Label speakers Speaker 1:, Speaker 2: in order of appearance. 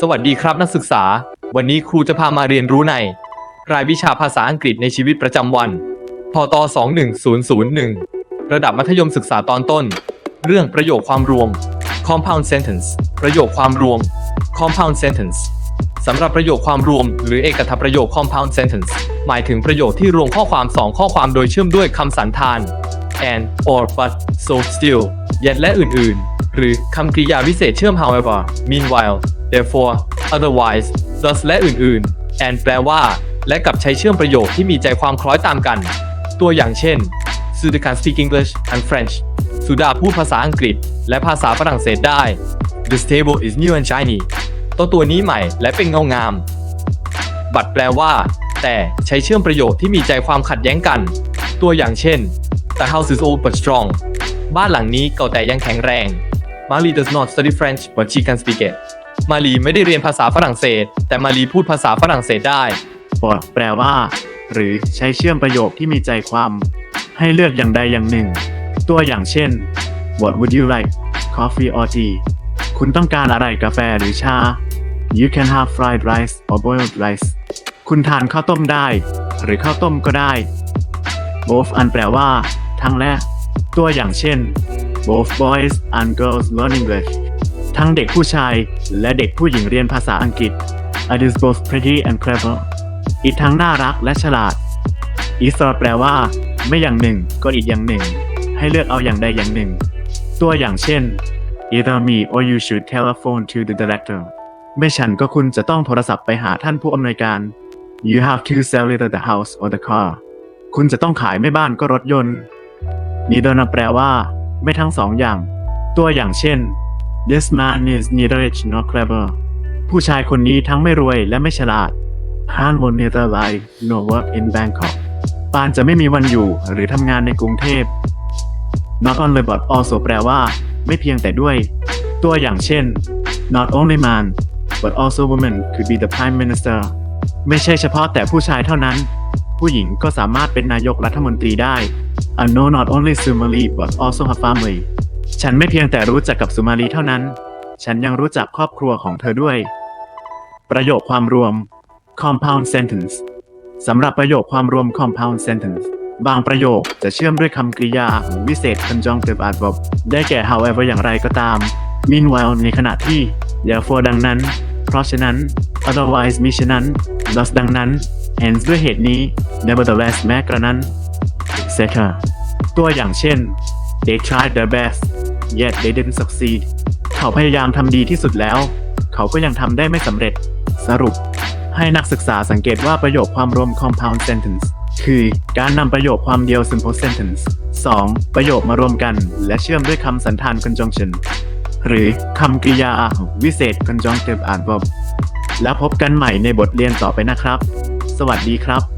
Speaker 1: สวัสดีครับนักศึกษา วันนี้ครูจะพามาเรียนรู้ใน รายวิชาภาษาอังกฤษในชีวิตประจำวัน พต 21001 ระดับมัธยมศึกษาตอนต้น เรื่องประโยคความรวม compound sentence ประโยคความรวม compound sentence สำหรับประโยคความรวม หรือเอกทประโยค compound sentence หมายถึงประโยคที่รวมข้อความ 2 ข้อความโดยเชื่อมด้วยคำสันธาน and or but so still yet และอื่น ๆ หรือคำกริยาวิเศษเชื่อม however meanwhile therefore otherwise thus และอื่นๆ and แปลว่า และกับใช้เชื่อมประโยคที่มีใจความคล้อยตามกัน ตัวอย่างเช่น Suda can speak English and French สุดาพูดภาษาอังกฤษ และภาษาฝรั่งเศสได้ This table is new and shiny โต๊ะตัวนี้ใหม่และเป็นเงางาม บัตรแปลว่า แต่ใช้เชื่อมประโยคที่มีใจความขัดแย้งกัน ตัวอย่างเช่น The house is old but strong บ้านหลังนี้เก่าแต่ยังแข็งแรง Mali does not study French but she can speak it มาลีไม่ได้เรียนภาษาฝรั่งเศส แต่มาลีพูดภาษาฝรั่งเศสได้
Speaker 2: or แปลว่า หรือใช้เชื่อมประโยคที่มีใจความ ให้เลือกอย่างใดอย่างหนึ่ง ตัวอย่างเช่น What would you like coffee or tea คุณต้องการอะไรกาแฟหรือชา You can have fried rice or boiled rice คุณทานข้าวต้มได้ หรือข้าวต้มก็ได้ both อันแปลว่า ทั้งและ ตัวอย่างเช่น both boys and girls learn English ทั้งเด็กผู้ชายและเด็กผู้หญิงเรียนภาษาอังกฤษ It is both pretty and clever อีกทั้งน่ารักและฉลาดอีสแปลว่า ไม่อย่างหนึ่งก็อีกอย่างหนึ่ง ให้เลือกเอาอย่างใดอย่างหนึ่ง ตัวอย่างเช่น Either me or you should telephone to the director ไม่ฉันก็คุณจะต้องโทรศัพท์ไปหาท่านผู้อำนวยการ You have to sell either the house or the car คุณจะต้องขายไม่บ้านก็รถยนต์ Neither นแปลว่า ไม่ทั้งสองอย่าง ตัวอย่างเช่น This man is neither rich nor clever ผู้ชายคนนี้ทั้งไม่รวยและไม่ฉลาด Han will neither lie nor work in Bangkok ปานจะไม่มีวันอยู่หรือทำงานในกรุงเทพ Not only but also แปลว่า ไม่เพียงแต่ด้วย ตัวอย่างเช่น Not only man but also woman could be the prime minister ไม่ใช่เฉพาะแต่ผู้ชายเท่านั้น ผู้หญิงก็สามารถเป็นนายกรัฐมนตรีได้ I know not only Sumali but also her family ฉันไม่เพียงแต่รู้จักกับสุมาลีเท่านั้น ฉันยังรู้จักครอบครัวของเธอด้วย ประโยคความรวม compound sentence สำหรับประโยคความรวม compound sentence บางประโยคจะเชื่อมด้วยคำกริยาวิเศษ conjunctive adverb ได้แก่ however อย่างไรก็ตาม meanwhile ในขณะที่ therefore ดังนั้น เพราะฉะนั้น otherwise มิฉะนั้น thus ดังนั้น hence ด้วยเหตุนี้ nevertheless แม้กระนั้น etc ตัวอย่างเช่น they tried their best yet they didn't succeed เขาพยายามทำดีที่สุดแล้ว เขาก็ยังทำได้ไม่สำเร็จ สรุป ให้นักศึกษาสังเกตว่าประโยคความรวม compound sentence คือการนำประโยคความเดียว simple sentence 2. ประโยคมารวมกัน และเชื่อมด้วยคำสันธาน conjunction หรือคำกริยาวิเศษ conjunctive adverb แล้วพบกันใหม่ในบทเรียนต่อไปนะครับ สวัสดีครับ